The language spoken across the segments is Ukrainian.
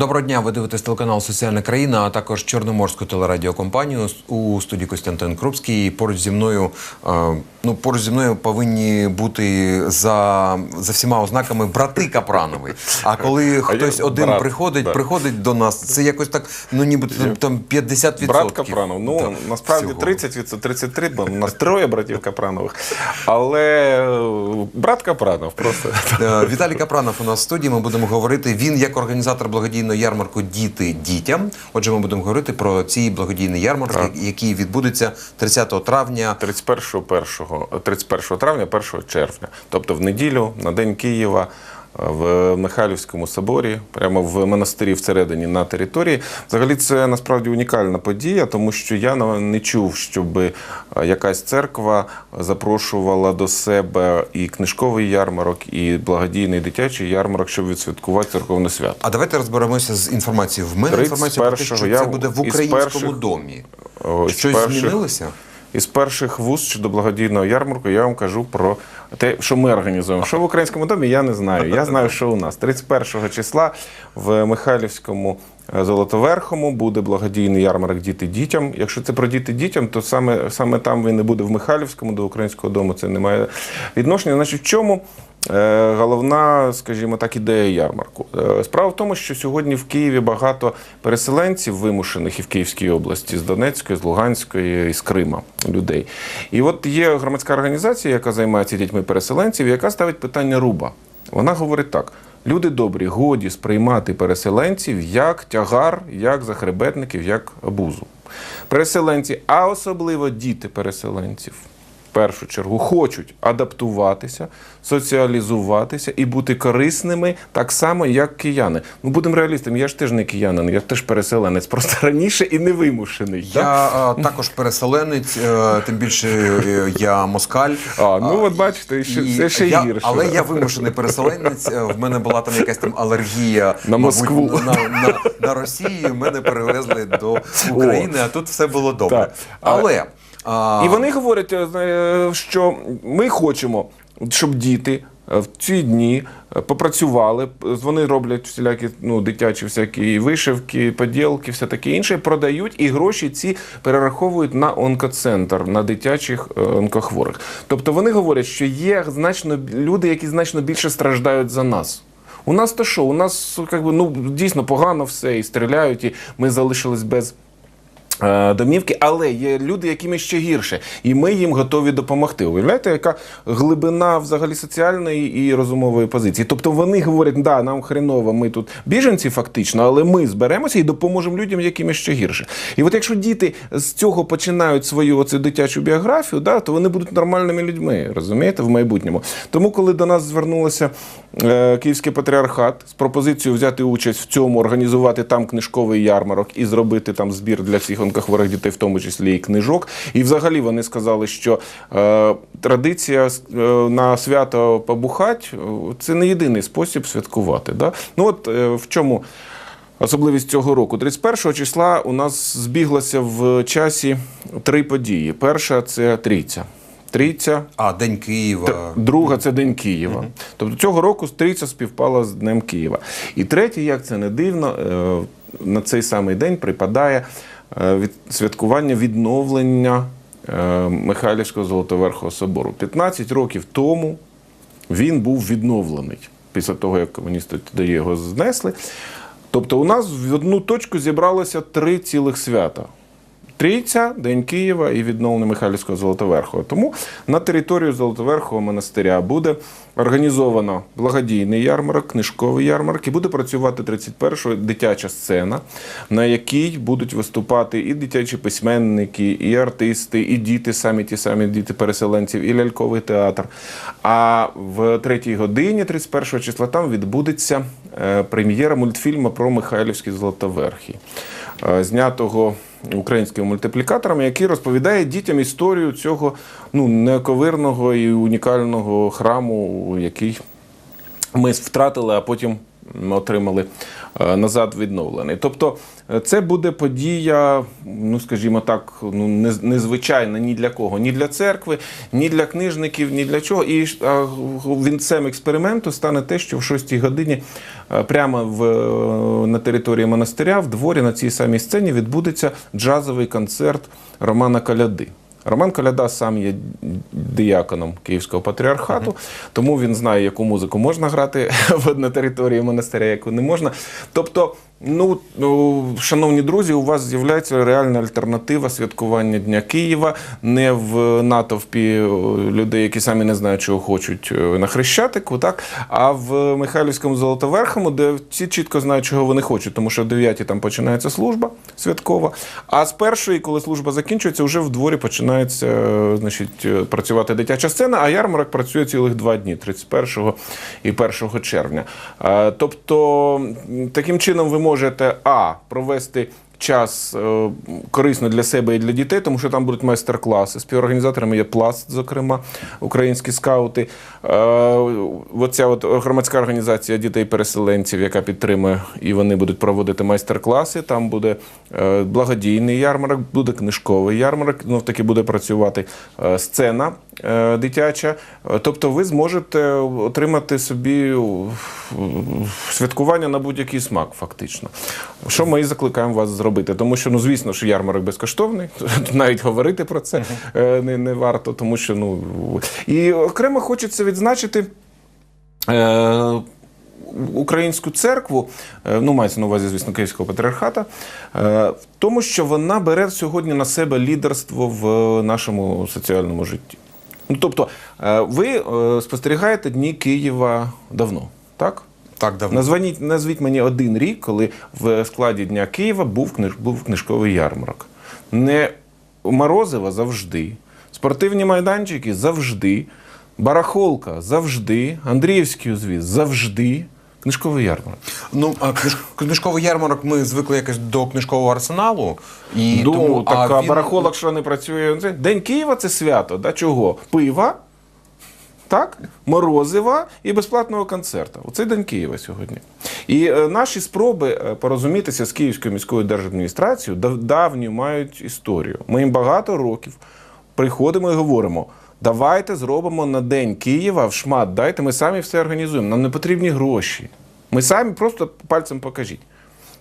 Доброго дня, ви дивитесь телеканал Соціальна країна, а також Чорноморську телерадіокомпанію у студії Костянтин Крупський. Поруч зі мною е, ну поруч зі мною повинні бути за, за всіма ознаками брати Капранови. А коли А хтось я один брат, приходить, да. приходить до нас, це якось так, ну ніби там, там 50%. Брат Капранов. Ну Да, насправді всього. 30 від 33, бо у нас троє братів Капранових. Але е, брат Капранов просто. Е, Віталій Капранов у нас в студії. Ми будемо говорити. Він як організатор благодійного ярмарку Діти дітям. Отже, ми будемо говорити про ці благодійні ярмарки, Так. які відбудуться 30 травня. 31, 1, 31 травня, 1 червня. Тобто в неділю, на День Києва. В Михайлівському соборі, прямо в монастирі всередині на території. Взагалі, це насправді унікальна подія, тому що я не чув, щоб е, якась церква запрошувала до себе і книжковий ярмарок, і благодійний дитячий ярмарок, щоб відсвяткувати церковне свято. А давайте розберемося з інформацією. В мене інформація про те, що 31-го це буде в українському перших- домі. Щось перших- змінилося? Із перших вуст щодо благодійного ярмарку я вам кажу про те, що ми організуємо. Що в українському домі, я не знаю. Я знаю, що у нас 31 числа в Михайлівському е, Золотоверхому буде благодійний ярмарок Діти дітям. Якщо це про діти дітям, то саме, саме там він не буде в Михайлівському до українського дому. Це не має відношення. Значить, в чому Головна, скажімо так, ідея ярмарку. Е, Справа в тому, що сьогодні в Києві багато переселенців вимушених і в Київській області з Донецької, з Луганської, і з Крима людей. І от є громадська організація, яка займається дітьми переселенців, яка ставить питання руба. Вона говорить так: люди добрі, годі сприймати переселенців як тягар, як захребетників, як обузу. Переселенці, а особливо діти переселенців в першу чергу хочуть адаптуватися, соціалізуватися і бути корисними так само, як кияни. Ну будемо реалістами, я ж теж не киянин, я теж переселенець, просто раніше і не вимушений. так? Я е, також переселенець, е, тим більше е, я москаль. А, ну от бачите, ще- це ще я, гірше. Але я вимушений переселенець. Е, В мене була там якась там алергія На мабуть, Москву. на, на, на Росію. Мене перевезли до України, а тут все було добре. Так. Але а, І вони говорять, е, е, що ми хочемо, щоб діти е, в ці дні попрацювали. Вони роблять всілякі ну, дитячі всякі вишивки, поділки, все таке інше, продають і гроші ці перераховують на онкоцентр, на дитячих онкохворих. Тобто вони говорять, що є значно люди, які значно більше страждають за нас. У нас то що? У нас як би, ну, дійсно погано все, і стріляють, і ми залишились без. Е, Домівки, але є люди, яким ще гірше, і ми їм готові допомогти. Уявляєте, яка глибина взагалі соціальної і розумової позиції? Тобто вони говорять, да, нам хреново, ми тут біженці, фактично, але ми зберемося і допоможемо людям, яким ще гірше. І от якщо діти з цього починають свою оцю дитячу біографію, да, то вони будуть нормальними людьми, розумієте, в майбутньому. Тому, коли до нас звернулося е, Київський патріархат з пропозицією взяти участь в цьому, організувати там книжковий ярмарок і зробити там збір для всіх онкохворих дітей, в тому числі і книжок. І взагалі вони сказали, що е, традиція е, на свято побухать е, це не єдиний спосіб святкувати. Да? Ну от е, в чому. Особливість цього року, 31 числа, у нас збіглося в часі три події. Перша це трійця. Трійця, а День Києва. Друга це День Києва. Тобто цього року стрійця співпала з Днем Києва. І третє, як це не дивно, е, на цей самий день припадає святкування відновлення е, Михайлівського Золотоверхого собору. 15 років тому він був відновлений після того, як комуністи тоді його знесли. Тобто, у нас в одну точку зібралося три цілих свята. Трійця, День Києва і відновлення Михайлівського Золотоверхого. Тому на територію Золотоверхого монастиря буде організовано благодійний ярмарок, книжковий ярмарок, і буде працювати 31-го дитяча сцена, на якій будуть виступати і дитячі письменники, і артисти, і діти, самі ті самі діти переселенців, і ляльковий театр. А в третій годині, 31 числа, там відбудеться е, прем'єра мультфільму про Михайлівський Золотоверхий, е, знятого українськими мультиплікаторами, який розповідає дітям історію цього ну, неоковирного і унікального храму, який ми втратили, а потім отримали назад відновлений. Тобто е, це буде подія, ну скажімо так, ну незвичайна ні для кого, ні для церкви, ні для книжників, ні для чого. І вінцем експерименту стане те, що в 6 годині е, прямо в, е, на території монастиря, в дворі на цій самій сцені відбудеться джазовий концерт Романа Каляди. Роман Коляда сам є діяконом Київського патріархату, тому він знає, яку музику можна грати в- на території монастиря, яку не можна. Тобто, ну, ну, шановні друзі, у вас з'являється реальна альтернатива святкування Дня Києва не в натовпі е, людей, які самі не знають, чого хочуть е, на Хрещатику, так, а в Михайлівському Золотоверхому, де всі чітко знають, чого вони хочуть, тому що о 9 там починається служба святкова. А з першої, коли служба закінчується, вже в дворі починається е, значить, працювати дитяча сцена, а ярмарок працює цілих два дні 31 і 1 червня. Тобто, таким чином ви можете а провести. Час е, корисно для себе і для дітей, тому що там будуть майстер-класи. Співорганізаторами є пласт, зокрема, українські скаути. Е, оця от громадська організація дітей-переселенців, яка підтримує, і вони будуть проводити майстер-класи. Там буде е, благодійний ярмарок, буде книжковий ярмарок. Знов таки буде працювати сцена дитяча. Е, Тобто, ви зможете отримати собі е, святкування на будь-який смак, фактично. Що ми і закликаємо вас зробити? Тому що, ну звісно, що ярмарок безкоштовний, навіть говорити про це е, не, не варто, тому що ну і окремо хочеться відзначити. Українську церкву, ну мається на увазі, звісно, Київського патріархата, в тому, що вона бере сьогодні на себе лідерство в нашому соціальному житті. Ну, тобто, е, ви е, спостерігаєте дні Києва давно, так? Так, давно. Названіть, назвіть мені один рік, коли в складі Дня Києва був, книж, був книжковий ярмарок. Не Морозива завжди, спортивні майданчики завжди, барахолка завжди, Андріївський узвіз завжди, книжковий ярмарок. Ну, а книж... книжковий ярмарок ми звикли якось до книжкового арсеналу. І ну, тому, так, а він- барахолок, що не працює. День Києва це свято. Да? Чого? Пива, так? морозива і безплатного концерту. Оце День Києва сьогодні. І е, наші спроби е, порозумітися з Київською міською держадміністрацією дав- давню мають історію. Ми їм багато років приходимо і говоримо. Давайте зробимо на День Києва в шмат, дайте, ми самі все організуємо. Нам не потрібні гроші. Ми самі просто пальцем покажіть.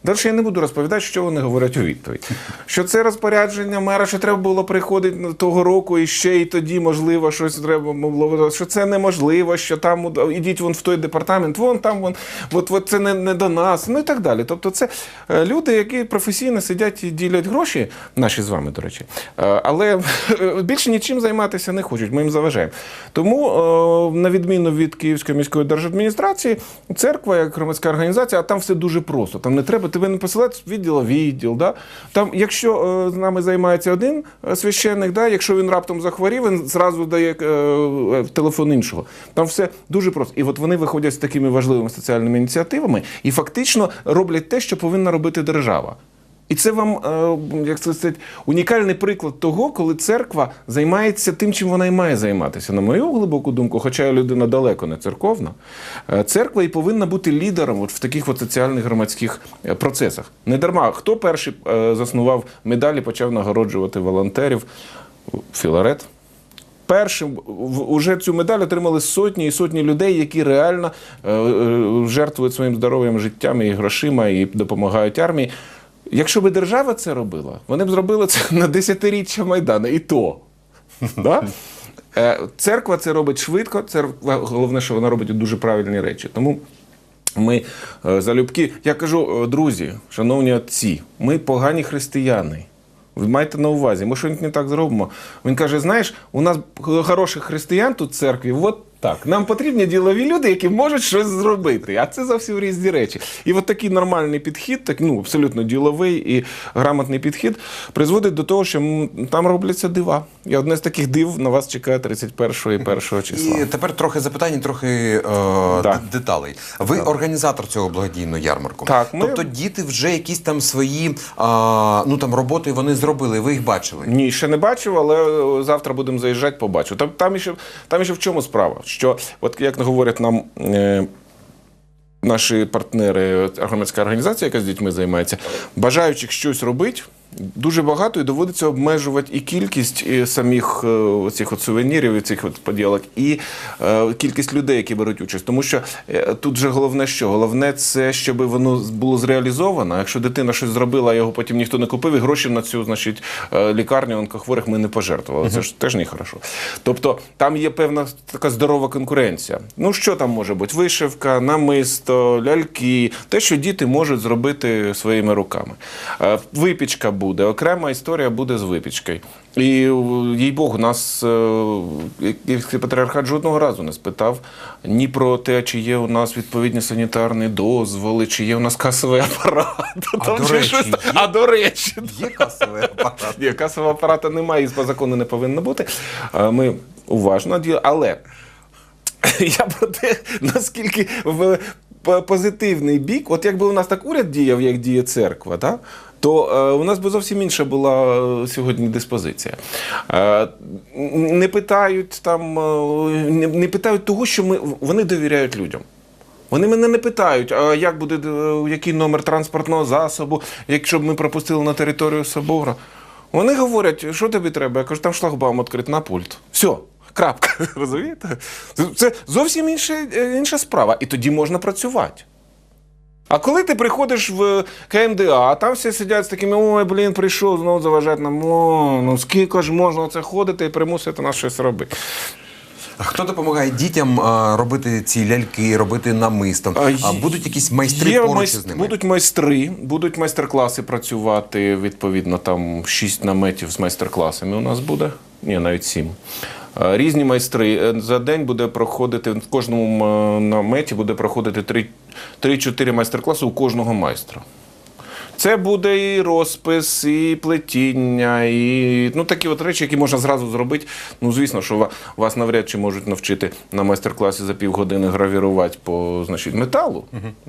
Далі я не буду розповідати, що вони говорять у відповідь. Що це розпорядження мера, що треба було приходити того року і ще і тоді, можливо, щось треба було. Що це неможливо, що там ідіть вон в той департамент, вон там вон, от, от це не, не до нас, ну і так далі. Тобто, це е, люди, які професійно сидять і ділять гроші, наші з вами, до речі, Е, але е, більше нічим займатися не хочуть. Ми їм заважаємо. Тому, на відміну від Київської міської держадміністрації, церква як громадська організація, а там все дуже просто. Там не треба не посилати з відділу відділ. Да? Там, якщо е, з нами займається один е, священник, да? якщо він раптом захворів, він зразу дає е, телефон іншого. Там все дуже просто. І от вони виходять з такими важливими соціальними ініціативами і фактично роблять те, що повинна робити держава. І це вам, е, як це сказати, унікальний приклад того, коли церква займається тим, чим вона і має займатися. На мою глибоку думку, хоча людина далеко не церковна, е, церква і повинна бути лідером от в таких от соціальних громадських е, процесах. Не дарма, хто перший заснував медалі, почав нагороджувати волонтерів? Філарет. Першим в- уже цю медаль отримали сотні і сотні людей, які реально жертвують своїм здоров'ям, життям і грошима і допомагають армії. Якщо би держава це робила, вони б зробили це на десятиріччя Майдану, і то. Да? Е, Церква це робить швидко, церква, головне, що вона робить дуже правильні речі. Тому ми е, залюбки. Я кажу, е, друзі, шановні отці, ми погані християни. Ви маєте на увазі, ми щось не так зробимо. Він каже: знаєш, у нас хороших християн тут в церкві, от так. Нам потрібні ділові люди, які можуть щось зробити. А це зовсім різні речі. І от такий нормальний підхід, так ну абсолютно діловий і грамотний підхід, призводить до того, що там робляться дива. І одне з таких див на вас чекає 31 і 1 числа. І тепер трохи запитань, трохи е, Да. деталей. Ви організатор цього благодійного ярмарку. Так, ми- Тобто діти вже якісь там свої а, ну, там, роботи вони зробили, ви їх бачили. Ні, ще не бачив, але е, завтра будемо заїжджати, побачу. Там, там, іще, там іще в чому справа? Що, от як говорять нам е, Наші партнери, громадська організація, яка з дітьми займається, бажаючих щось робити. Дуже багато і доводиться обмежувати і кількість і самих е, цих от сувенірів, і цих от поділок, і е, кількість людей, які беруть участь. Тому що е, тут же головне що? Головне це, щоб воно було зреалізовано. Якщо дитина щось зробила, а його потім ніхто не купив, і гроші на цю значить, е, лікарню онкохворих ми не пожертвували. Це ж теж не хорошо. Тобто там є певна така здорова конкуренція. Ну що там може бути? Вишивка, намисто, ляльки, те, що діти можуть зробити своїми руками. Е, Випічка буде, окрема історія буде з випічкою. І їй Богу, нас е, Київський патріархат жодного разу не спитав ні про те, чи є у нас відповідні санітарні дозволи, чи є у нас касовий апарат. Там до чи речі, щось є? а до речі, Є касовий апарат. ні, касового апарата немає, і по закону не повинно бути. Е, Ми уважно діємо. Але я про те, наскільки в позитивний бік, от якби у нас так уряд діяв, як діє церква, да? То е, у нас би зовсім інша була е, сьогодні диспозиція. Е, не питають там, не, питають того, що ми, вони довіряють людям. Вони мене не питають, а як буде який номер транспортного засобу, якщо б ми пропустили на територію собору. Вони говорять, що тобі треба? Я кажу, там шлагбаум відкрит на пульт. Все, крапка. Розумієте? Це- зовсім інша, інша справа. І тоді можна працювати. А коли ти приходиш в КМДА, а там всі сидять з такими, ой, блін, прийшов, знову заважають нам, о, ну скільки ж можна це ходити і примусити нас щось робити. А Хто допомагає дітям а, робити ці ляльки, робити намисто? А, А, будуть якісь майстри Є поруч майс- із ними? Будуть майстри, будуть майстер-класи працювати. Відповідно, там шість наметів з майстер-класами у нас буде. Ні, навіть сім. Е, Різні майстри. Е, За день буде проходити в кожному наметі буде проходити три- 3-4 майстер-класи у кожного майстра. Це буде і розпис, і плетіння, і ну такі от речі, які можна зразу зробити. Ну, звісно, що вас навряд чи можуть навчити на майстер-класі за півгодини гравірувати по значить, металу.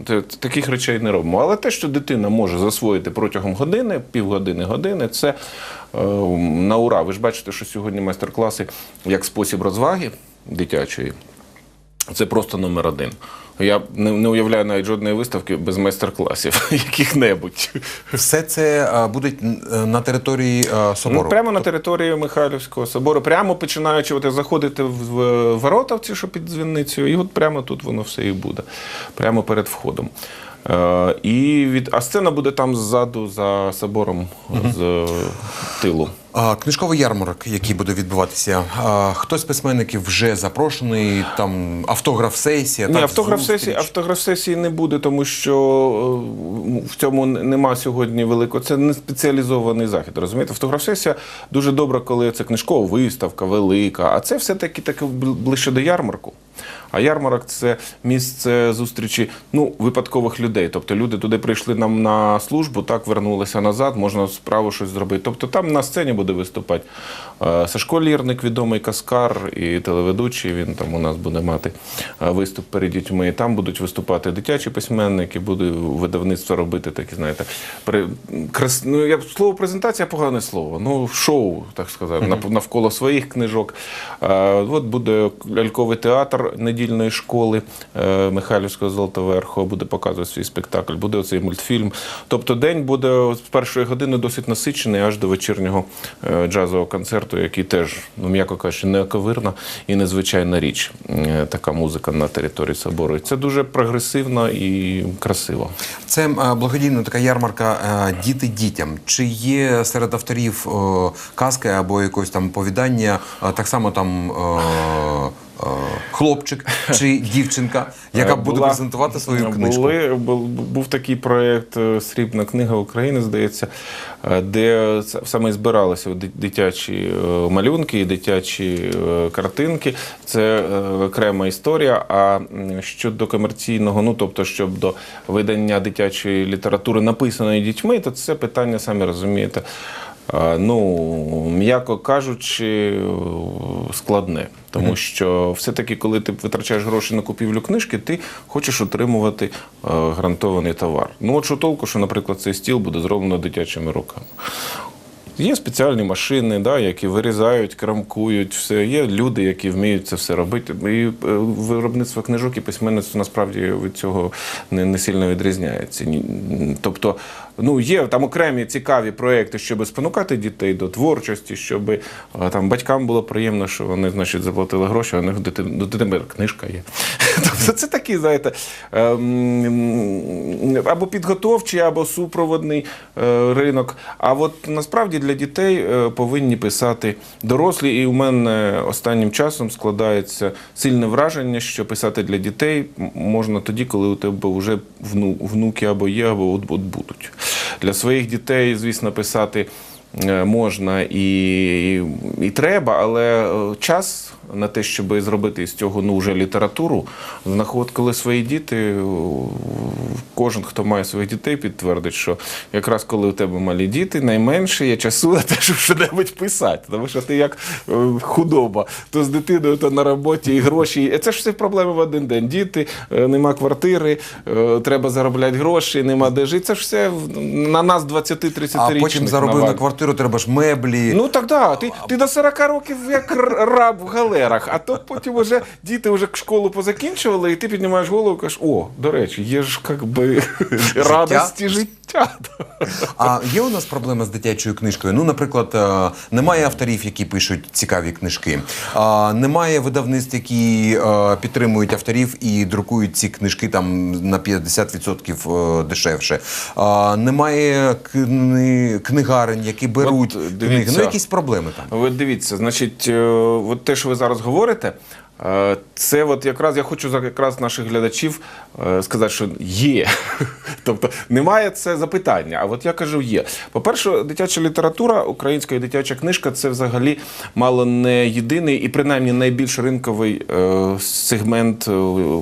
Те- Таких речей не робимо. Але те, що дитина може засвоїти протягом години, півгодини, години, це е, на ура. Ви ж бачите, що сьогодні майстер-класи як спосіб розваги дитячої. Це просто номер один. Я не, не уявляю навіть жодної виставки без майстер-класів, яких-небудь. Все це а, буде е, на території а, собору. Ну, прямо на території Михайлівського собору, прямо починаючи от, заходити в в ворота, в ці, що під дзвіницею, і от прямо тут воно все і буде, прямо перед входом. Е, і від, а сцена буде там ззаду за собором з е, тилу. Книжковий ярмарок, який буде відбуватися. Хтось з письменників вже запрошений, там автограф-сесія. Ні, так, автограф сесії, автограф сесії не буде, тому що е, в цьому нема сьогодні великого. Це не спеціалізований захід. Розумієте? Автограф сесія дуже добре, коли це книжкова виставка, велика. А це все-таки таке бл- ближче до ярмарку. А ярмарок це місце зустрічі ну, випадкових людей. Тобто люди туди прийшли нам на службу, так вернулися назад, можна справу щось зробити. Тобто там на сцені буде виступати е, Сашко Лірник, відомий каскар і телеведучий. Він там у нас буде мати е, виступ перед дітьми. Там будуть виступати дитячі письменники, буде видавництво робити такі, знаєте, при крас... ну, я слово презентація погане слово. Ну, шоу, так сказати, навколо своїх книжок. Е, От буде ляльковий театр недільної школи е, Михайлівського Золотоверху, буде показувати свій спектакль, буде оцей мультфільм. Тобто день буде з першої години досить насичений аж до вечірнього е, джазового концерту, який теж, ну м'яко кажучи, неоковирна і незвичайна річ. е, Така музика на території собору. Це дуже прогресивно і красиво. Це благодійна така ярмарка Діти дітям. Чи є серед авторів казки або якогось там повідання, так само там хлопчик чи дівчинка, яка Е, буде була- презентувати свою книжку? Були, бу- був такий проєкт е, Срібна книга України, здається, е, де саме збиралися ди- дитячі малюнки і дитячі картинки. Це окрема історія. А щодо комерційного, ну тобто, щоб до видання дитячої літератури написаної дітьми, то це питання, самі розумієте. Е, Ну, м'яко кажучи, складне. Тому що все-таки, коли ти витрачаєш гроші на купівлю книжки, ти хочеш отримувати е, гарантований товар. Ну, от що толку, що, наприклад, цей стіл буде зроблено дитячими руками. Є спеціальні машини, да, які вирізають, крамкують, все. Є люди, які вміють це все робити. І е, виробництво книжок і письменництво насправді від цього не, не сильно відрізняється. Тобто, ну, є там окремі цікаві проекти, щоб спонукати дітей до творчості, щоб е, там батькам було приємно, що вони, значить, заплатили гроші, а у них до дитини книжка є. Тобто це такий, знаєте, ем, або підготовчий, або супроводний е, ринок. А от насправді для дітей е, повинні писати дорослі. І у мене останнім часом складається сильне враження, що писати для дітей можна тоді, коли у тебе вже внуки або є, або от будуть. Для своїх дітей, звісно, писати. е, Можна і, і треба, але е, час на те, щоб зробити з цього ну, вже літературу, знаход, коли свої діти, е, кожен, хто має своїх дітей, підтвердить, що якраз коли у тебе малі діти, найменше є часу на те, щоб щось писати. Тому що ти як е, худоба, то з дитиною, то на роботі, і гроші. Це ж все проблеми в один день. Діти, е, нема квартири, е, треба заробляти гроші, нема де жити. Це ж все на нас 20-30 А потім заробив на квартиру, треба ж меблі. Ну так да, ти, ти до 40 років як раб в галерах, а то потім вже діти вже школу позакінчували, і ти піднімаєш голову і кажеш, о, до речі, є ж як би радості життя. А є у нас проблема з дитячою книжкою? Ну, наприклад, е, немає авторів, які пишуть цікаві книжки. Немає видавництв, які е, підтримують авторів і друкують ці книжки там на 50% е, дешевше. Немає кни... книгарень, які беруть От, книги. Ну, якісь проблеми там. Ви дивіться, значить, от те, що ви зараз говорите, е, це от якраз я хочу якраз наших глядачів е, сказати, що є. Тобто немає це запитання. А от я кажу, є. По-перше, дитяча література, українська і дитяча книжка це взагалі мало не єдиний і принаймні найбільш ринковий е, сегмент е,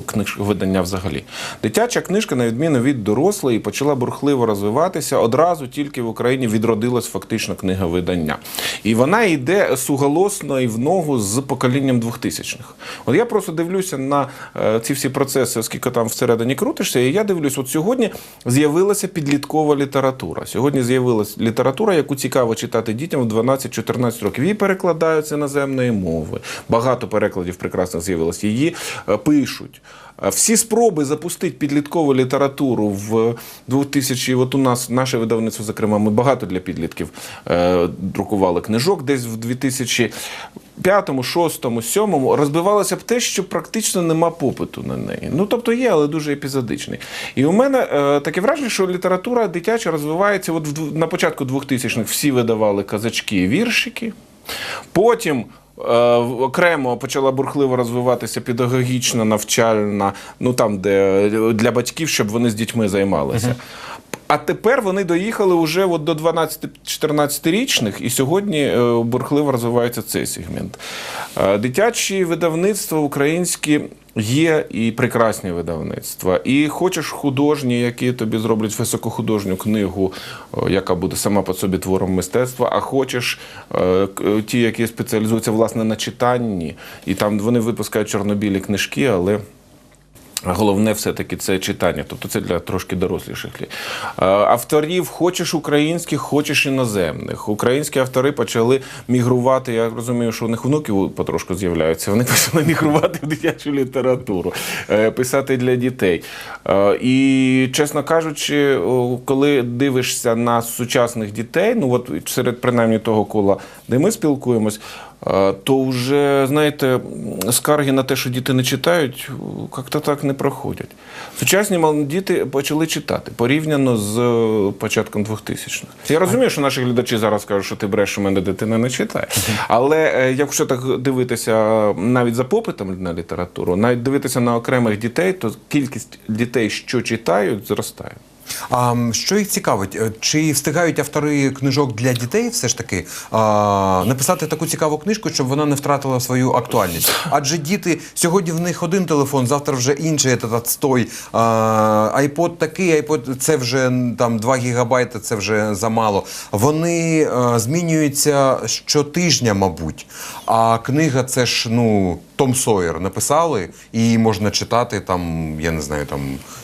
книж видання взагалі. Дитяча книжка, на відміну від дорослої, почала бурхливо розвиватися. Одразу тільки в Україні відродилась фактично книга видання. І вона йде суголосно і в ногу з поколінням 2000-х. От я просто дивлюся на е, ці всі процеси, оскільки там всередині крутишся, і я дивлюсь, от сьогодні з'явилася підліткова література. Сьогодні з'явилася література, яку цікаво читати дітям в 12-14 років. Її перекладають з іноземної мови. Багато перекладів прекрасних з'явилось. Її е, пишуть. Всі спроби запустити підліткову літературу в 2000, от у нас наше видавництво, зокрема, ми багато для підлітків е, друкували книжок, десь в 2005, 2006, 2007 розбивалося б те, що практично нема попиту на неї. Ну тобто є, але дуже епізодичний. І у мене е, таке враження, що література дитяча розвивається. От в, на початку 2000-х всі видавали казачки і віршики. Потім окремо почала бурхливо розвиватися педагогічна, навчальна, ну там, де для батьків, щоб вони з дітьми займалися. А тепер вони доїхали вже от до 12-14-річних, і сьогодні е, бурхливо розвивається цей сегмент. Е, Дитячі видавництва українські є і прекрасні видавництва. І хочеш художні, які тобі зроблять високохудожню книгу, е, яка буде сама по собі твором мистецтва, а хочеш ті, які спеціалізуються власне на читанні, і там вони випускають чорнобілі книжки, але. Головне все-таки це читання, тобто це для трошки доросліших. лі- Авторів хочеш українських, хочеш іноземних. Українські автори почали мігрувати. Я розумію, що у них внуків потрошку з'являються. Вони почали мігрувати в дитячу літературу, е, писати для дітей. Е, І, чесно кажучи, коли дивишся на сучасних дітей, ну от серед принаймні того кола, де ми спілкуємось. Е, То вже, знаєте, скарги на те, що діти не читають, як-то так не проходять. Сучасні діти почали читати порівняно з е, початком 2000-х. Я розумію, що наші глядачі зараз кажуть, що ти бреш, в мене дитина не читає. Але е, якщо так дивитися навіть за попитом на літературу, навіть дивитися на окремих дітей, то кількість дітей, що читають, зростає. А що їх цікавить? Е, Чи встигають автори книжок для дітей все ж таки а, написати таку цікаву книжку, щоб вона не втратила свою актуальність? Адже діти сьогодні в них один телефон, завтра вже інший отстой. Айпод такий, айпод це вже там 2 гігабайти, це вже замало. Вони е, змінюються щотижня, мабуть. А книга це ж ну Том Сойер написали, і її можна читати там, я не знаю, там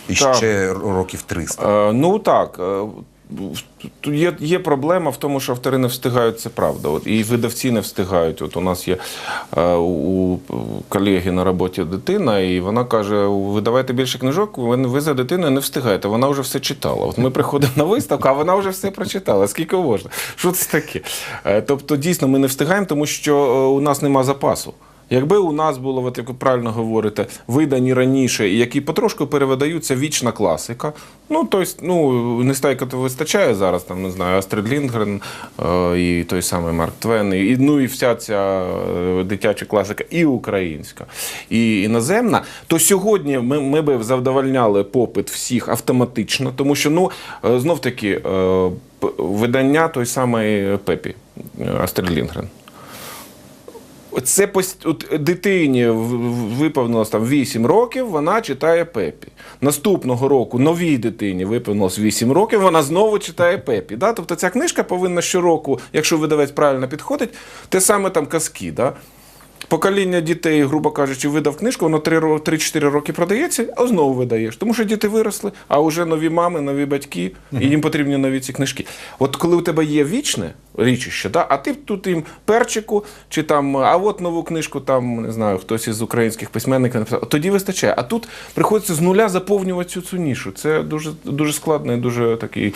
Так. іще років 300. Е, Ну так. е, є, є проблема в тому, що автори не встигають, це правда. От, і видавці не встигають. От у нас є е, у, у колеги на роботі дитина, і вона каже: ви давайте більше книжок, ви, ви за дитиною не встигаєте. Вона вже все читала. От ми приходимо на виставку, а вона вже все прочитала. Скільки можна? Що це таке? Е, тобто, дійсно, ми не встигаємо, тому що е, у нас нема запасу. Якби у нас було, от як ви правильно говорите, видані раніше, які потрошку перевидаються вічна класика. Ну, тобто, ну, Нестайка то вистачає зараз, там, не знаю, Астрид Лінгрен е, і той самий Марк Твен, і, ну і вся ця е, дитяча класика, і українська, і іноземна, то сьогодні ми, ми би задовольняли попит всіх автоматично, тому що, ну, е, знов таки, е, видання той самий Пепі е, Астрид Лінгрен. Це от дитині виповнилось там 8 років, вона читає Пепі. Наступного року новій дитині виповнилось 8 років, вона знову читає Пепі. Да? Тобто ця книжка повинна щороку, якщо видавець правильно підходить, те саме там казки. Да? Покоління дітей, грубо кажучи, видав книжку, воно 3 3-4 роки продається, а знову видаєш. Тому що діти виросли, а вже нові мами, нові батьки, і їм потрібні нові ці книжки. От коли у тебе є вічне річище, да, а ти тут їм перчику, чи там, а от нову книжку, там, не знаю, хтось із українських письменників написав, тоді вистачає. А тут приходиться з нуля заповнювати цю, цю нішу. Це дуже, дуже складний, дуже такий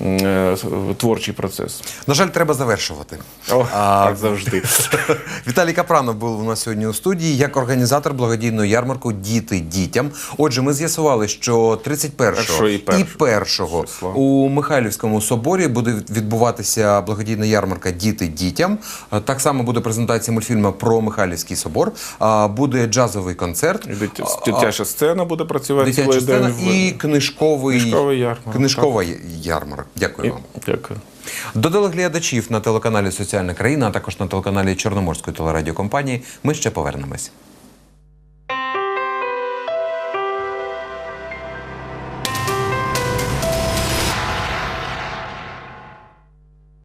е, творчий процес. На жаль, треба завершувати. О, А, так завжди. Віталій Капранов був у нас сьогодні у студії як організатор благодійної ярмарку Діти дітям. Отже, ми з'ясували, що 31 Першого і і першого 1 числа. у Михайлівському соборі буде відбуватися благодійна ярмарка Діти дітям. Так само буде презентація мультфільму про Михайлівський собор. А, Буде джазовий концерт. І Дитяча сцена буде працювати Дитяча сцена і книжковий, Книжковий ярмарок, книжкова ярмарок. Дякую вам. Дякую. До телеглядачів на телеканалі Соціальна країна, а також на телеканалі Чорноморської телерадіокомпанії ми ще повернемось.